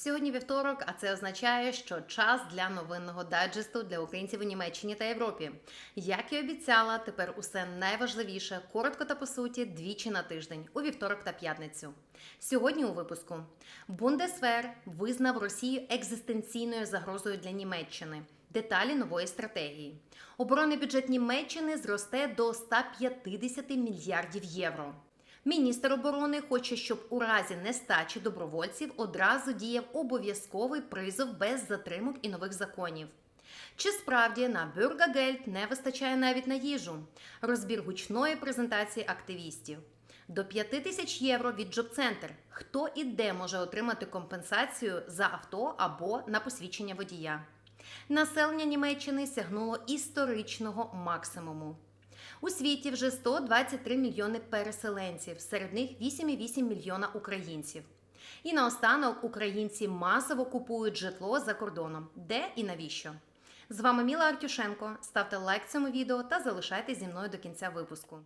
Сьогодні вівторок, а це означає, що час для новинного дайджесту для українців у Німеччині та Європі. Як і обіцяла, тепер усе найважливіше коротко та по суті двічі на тиждень у вівторок та п'ятницю. Сьогодні у випуску Бундесвер визнав Росію екзистенційною загрозою для Німеччини. Деталі нової стратегії. Оборонний бюджет Німеччини зросте до 150 мільярдів євро. Міністр оборони хоче, щоб у разі нестачі добровольців одразу діяв обов'язковий призов без затримок і нових законів. Чи справді на Бюргагельд не вистачає навіть на їжу? Розбір гучної презентації активістів. До 5 тисяч євро від Джоб-центр. Хто і де може отримати компенсацію за авто або на посвідчення водія? Населення Німеччини сягнуло історичного максимуму. У світі вже 123 мільйони переселенців, серед них 8,8 мільйона українців. І наостанок українці масово купують житло за кордоном. Де і навіщо? З вами Міла Артюшенко. Ставте лайк цьому відео та залишайтесь зі мною до кінця випуску.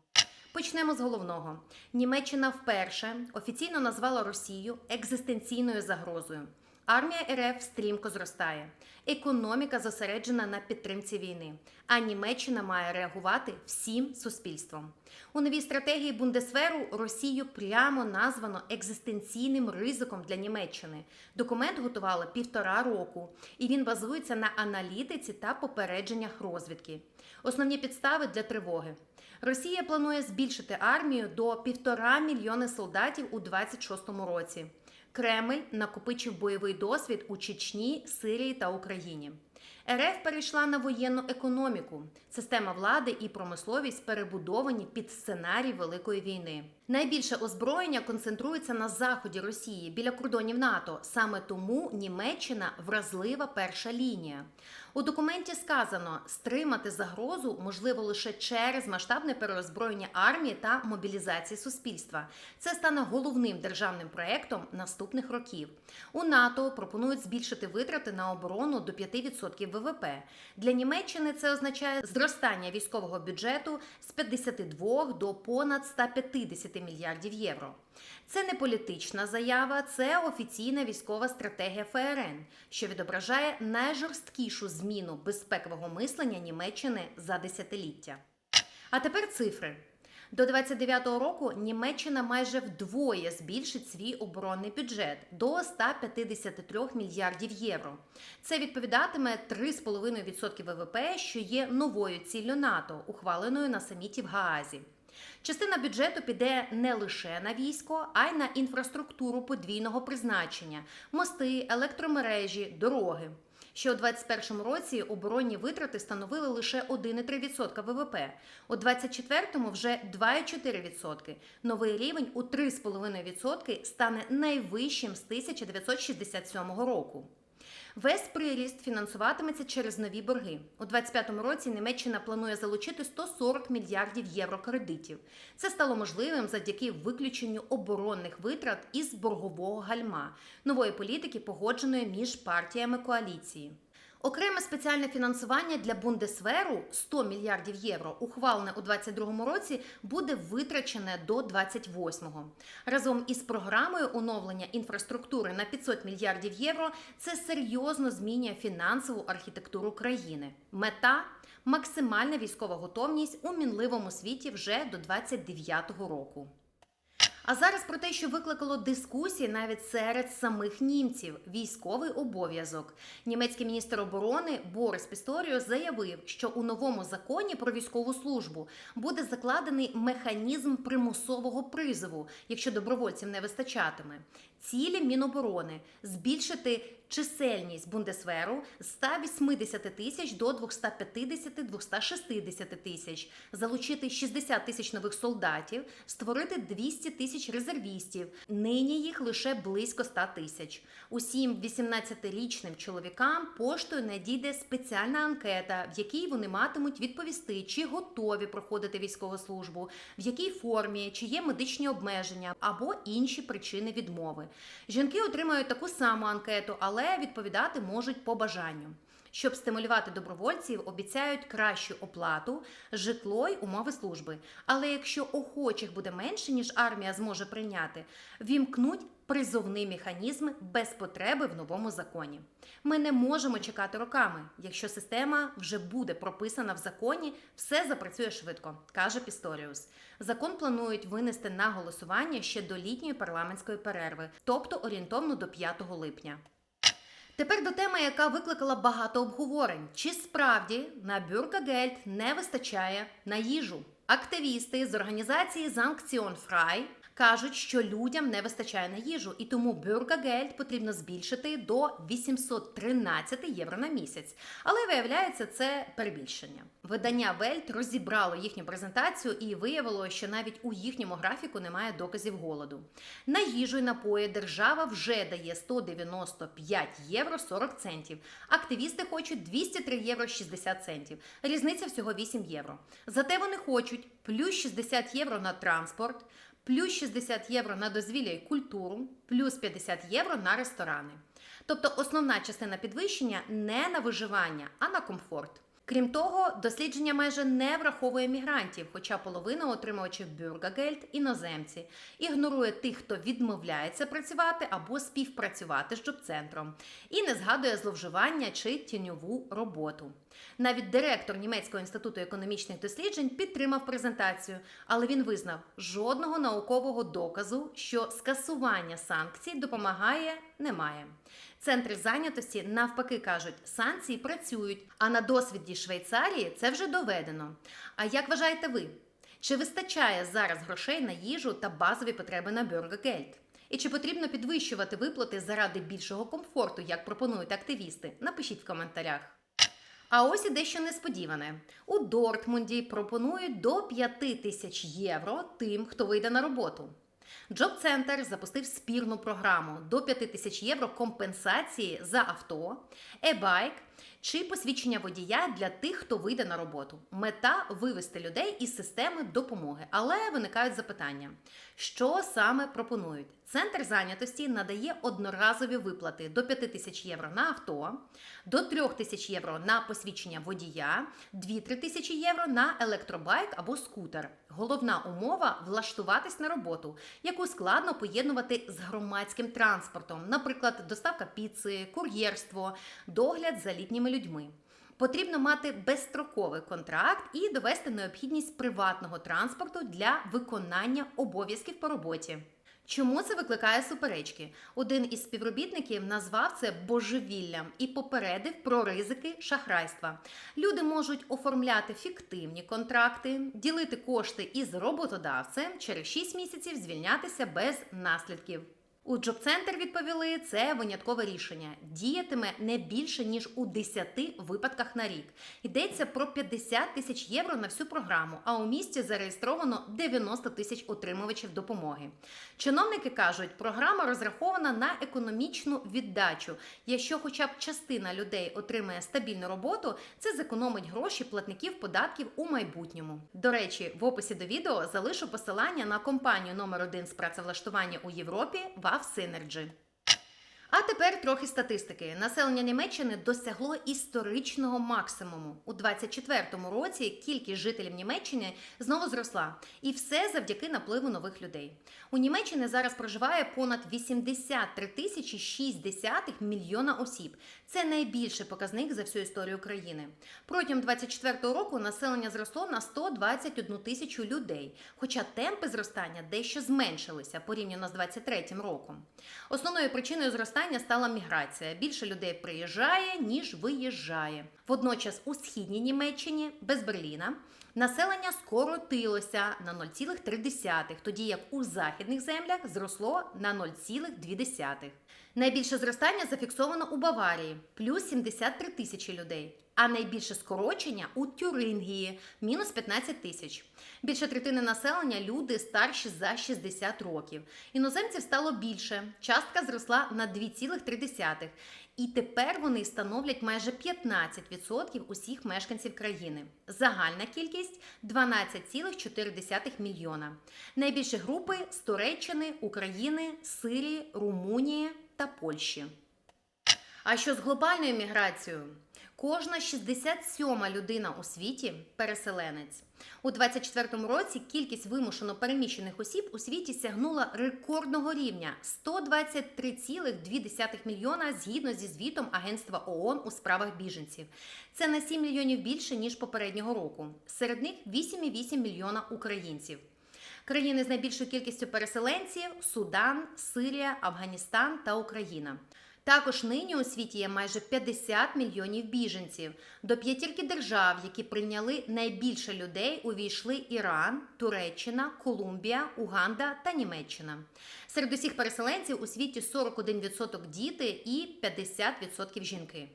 Почнемо з головного. Німеччина вперше офіційно назвала Росію екзистенційною загрозою. Армія РФ стрімко зростає. Економіка зосереджена на підтримці війни. А Німеччина має реагувати всім суспільством. У новій стратегії Бундесверу Росію прямо названо екзистенційним ризиком для Німеччини. Документ готували півтора року, і він базується на аналітиці та попередженнях розвідки. Основні підстави для тривоги. Росія планує збільшити армію до півтора мільйони солдатів у 26-му році. Кремль накопичив бойовий досвід у Чечні, Сирії та Україні. РФ перейшла на воєнну економіку. Система влади і промисловість перебудовані під сценарій Великої війни. Найбільше озброєння концентрується на заході Росії біля кордонів НАТО. Саме тому Німеччина вразлива перша лінія. У документі сказано, стримати загрозу можливо лише через масштабне переозброєння армії та мобілізації суспільства. Це стане головним державним проектом наступних років. У НАТО пропонують збільшити витрати на оборону до 5% ВВП. Для Німеччини це означає зростання військового бюджету з 52 до понад 150 мільярдів євро. Це не політична заява, це офіційна військова стратегія ФРН, що відображає найжорсткішу зміну безпекового мислення Німеччини за десятиліття. А тепер цифри. До 29-го року Німеччина майже вдвоє збільшить свій оборонний бюджет до 153 мільярдів євро. Це відповідатиме 3,5% ВВП, що є новою ціллю НАТО, ухваленою на саміті в Гаазі. Частина бюджету піде не лише на військо, а й на інфраструктуру подвійного призначення: мости, електромережі, дороги. Ще у 2021 році оборонні витрати становили лише 1,3% ВВП. У 2024 вже 2,4%. Новий рівень у 3,5% стане найвищим з 1967 року. Весь приріст фінансуватиметься через нові борги. У 2025 році Німеччина планує залучити 140 мільярдів євро кредитів. Це стало можливим завдяки виключенню оборонних витрат із боргового гальма нової політики, погодженої між партіями коаліції. Окреме спеціальне фінансування для Бундесверу 100 мільярдів євро, ухвалене у 2022 році, буде витрачене до 28-го. Разом із програмою оновлення інфраструктури на 500 мільярдів євро це серйозно змінює фінансову архітектуру країни. Мета максимальна військова готовність у мінливому світі вже до 29-го року. А зараз про те, що викликало дискусії навіть серед самих німців військовий обов'язок. Німецький міністр оборони Борис Пісторіо заявив, що у новому законі про військову службу буде закладений механізм примусового призову, якщо добровольців не вистачатиме. Цілі Міноборони збільшити чисельність Бундесверу з 180 тисяч до 250-260 тисяч, залучити 60 тисяч нових солдатів, створити 200 тисяч резервістів. Нині їх лише близько 100 тисяч. Усім 18-річним чоловікам поштою надійде спеціальна анкета, в якій вони матимуть відповісти, чи готові проходити військову службу, в якій формі, чи є медичні обмеження або інші причини відмови. Жінки отримають таку саму анкету, але відповідати можуть по бажанню. Щоб стимулювати добровольців, обіцяють кращу оплату, житло й умови служби. Але якщо охочих буде менше, ніж армія зможе прийняти, вімкнуть призовний механізм без потреби в новому законі. Ми не можемо чекати роками. Якщо система вже буде прописана в законі, все запрацює швидко, каже Пісторіус. Закон планують винести на голосування ще до літньої парламентської перерви, тобто орієнтовно до 5 липня. Тепер до теми, яка викликала багато обговорень: чи справді на Бюркагельд не вистачає на їжу? Активісти з організації Санкціон Фрай кажуть, що людям не вистачає на їжу, і тому Бюргагельд потрібно збільшити до 813 євро на місяць. Але виявляється, це перебільшення. Видання Вельт розібрало їхню презентацію і виявило, що навіть у їхньому графіку немає доказів голоду. На їжу і напої держава вже дає 195 євро 40 центів. Активісти хочуть 203 євро 60 центів. Різниця всього 8 євро. Зате вони хочуть плюс 60 євро на транспорт, плюс 60 євро на дозвілля і культуру, плюс 50 євро на ресторани. Тобто основна частина підвищення не на виживання, а на комфорт. Крім того, дослідження майже не враховує мігрантів, хоча половина отримувачів Бюргагельд – іноземці, ігнорує тих, хто відмовляється працювати або співпрацювати з джоб-центром, і не згадує зловживання чи тіньову роботу. Навіть директор Німецького інституту економічних досліджень підтримав презентацію, але він визнав жодного наукового доказу, що скасування санкцій допомагає, немає. Центри зайнятості навпаки кажуть, санкції працюють, а на досвіді Швейцарії це вже доведено. А як вважаєте ви? Чи вистачає зараз грошей на їжу та базові потреби на Бюргагельд? І чи потрібно підвищувати виплати заради більшого комфорту, як пропонують активісти? Напишіть в коментарях. А ось і дещо несподіване. У Дортмунді пропонують до 5 тисяч євро тим, хто вийде на роботу. Джоб Центр запустив спірну програму до 5 тисяч євро компенсації за авто, e-bike чи посвідчення водія для тих, хто вийде на роботу. Мета вивести людей із системи допомоги. Але виникають запитання: що саме пропонують? Центр зайнятості надає одноразові виплати до 5 тисяч євро на авто, до 3 тисяч євро на посвідчення водія, 2-3 тисячі євро на електробайк або скутер. Головна умова влаштуватись на роботу, яку складно поєднувати з громадським транспортом, наприклад, доставка піци, кур'єрство, догляд за літніми людьми. Потрібно мати безстроковий контракт і довести необхідність приватного транспорту для виконання обов'язків по роботі. Чому це викликає суперечки? Один із співробітників назвав це божевіллям і попередив про ризики шахрайства. Люди можуть оформляти фіктивні контракти, ділити кошти із роботодавцем, через 6 місяців звільнятися без наслідків. У Джоб-центр відповіли, це виняткове рішення. Діятиме не більше ніж у 10 випадках на рік. Йдеться про 50 тисяч євро на всю програму. А у місті зареєстровано 90 тисяч отримувачів допомоги. Чиновники кажуть, програма розрахована на економічну віддачу. Якщо хоча б частина людей отримає стабільну роботу, це зекономить гроші платників податків у майбутньому. До речі, в описі до відео залишу посилання на компанію номер 1 з працевлаштування у Європі. Вав Synergy. А тепер трохи статистики. Населення Німеччини досягло історичного максимуму. У 24-му році кількість жителів Німеччини знову зросла. І все завдяки напливу нових людей. У Німеччині зараз проживає понад 83 тисячі 6 мільйона осіб. Це найбільший показник за всю історію країни. Протягом 24-го року населення зросло на 121 тисячу людей, хоча темпи зростання дещо зменшилися порівняно з 23-м роком. Основною причиною зростання стала міграція. Більше людей приїжджає, ніж виїжджає. Водночас у східній Німеччині без Берліна населення скоротилося на 0,3, тоді як у західних землях зросло на 0,2. Найбільше зростання зафіксовано у Баварії плюс 73 тисячі людей. А найбільше скорочення у Тюрингії мінус 15 тисяч. Більше третини населення люди старші за 60 років. Іноземців стало більше. Частка зросла на 2,3. І тепер вони становлять майже 15% усіх мешканців країни. Загальна кількість 12,4 мільйона. Найбільші групи з Туреччини, України, Сирії, Румунії та Польщі. А що з глобальною міграцією? Кожна 67 людина у світі переселенець. У 2024 році кількість вимушено переміщених осіб у світі сягнула рекордного рівня 123,2 мільйона згідно зі звітом Агентства ООН у справах біженців. Це на 7 мільйонів більше ніж попереднього року. Серед них 8,8 мільйона українців. Країни з найбільшою кількістю переселенців Судан, Сирія, Афганістан та Україна. Також нині у світі є майже 50 мільйонів біженців. До п'ятірки держав, які прийняли найбільше людей, увійшли Іран, Туреччина, Колумбія, Уганда та Німеччина. Серед усіх переселенців у світі 41% діти і 50% жінки.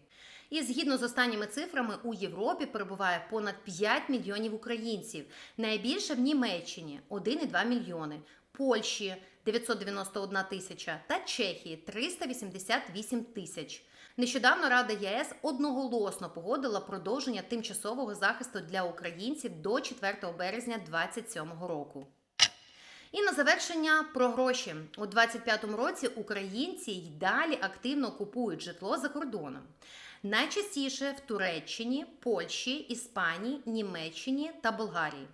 І згідно з останніми цифрами, у Європі перебуває понад 5 мільйонів українців. Найбільше в Німеччині 1,2 мільйони, Польщі 991 тисяча та Чехії 388 тисяч. Нещодавно Рада ЄС одноголосно погодила продовження тимчасового захисту для українців до 4 березня 2027 року. І на завершення про гроші у 25-му році українці й далі активно купують житло за кордоном. Найчастіше в Туреччині, Польщі, Іспанії, Німеччині та Болгарії.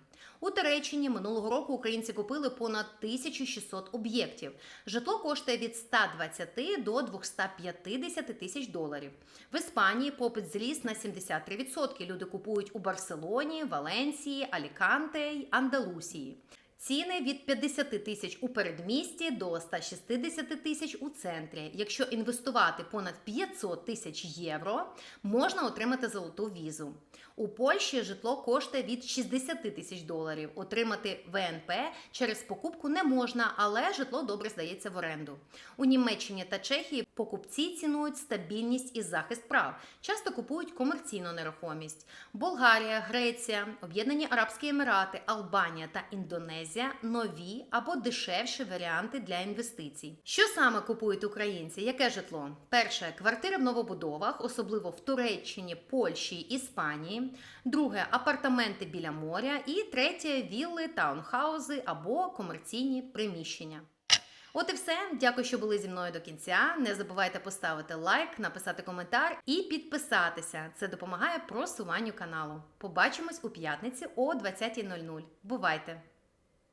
У Тереччині минулого року українці купили понад 1600 об'єктів. Житло коштує від 120 до 250 тисяч доларів. В Іспанії попит зріс на 73%. Люди купують у Барселоні, Валенсії, Аліканте й Андалусії. Ціни від 50 тисяч у передмісті до 160 тисяч у центрі. Якщо інвестувати понад 500 тисяч євро, можна отримати золоту візу. У Польщі житло коштує від 60 тисяч доларів. Отримати ВНП через покупку не можна, але житло добре здається в оренду. У Німеччині та Чехії покупці цінують стабільність і захист прав. Часто купують комерційну нерухомість. Болгарія, Греція, Об'єднані Арабські Емірати, Албанія та Індонезія нові або дешевші варіанти для інвестицій. Що саме купують українці? Яке житло? Перше квартири в новобудовах, особливо в Туреччині, Польщі, Іспанії. Друге апартаменти біля моря. І третє вілли, таунхаузи або комерційні приміщення. От і все. Дякую, що були зі мною до кінця. Не забувайте поставити лайк, написати коментар і підписатися. Це допомагає просуванню каналу. Побачимось у п'ятниці о 20.00. Бувайте!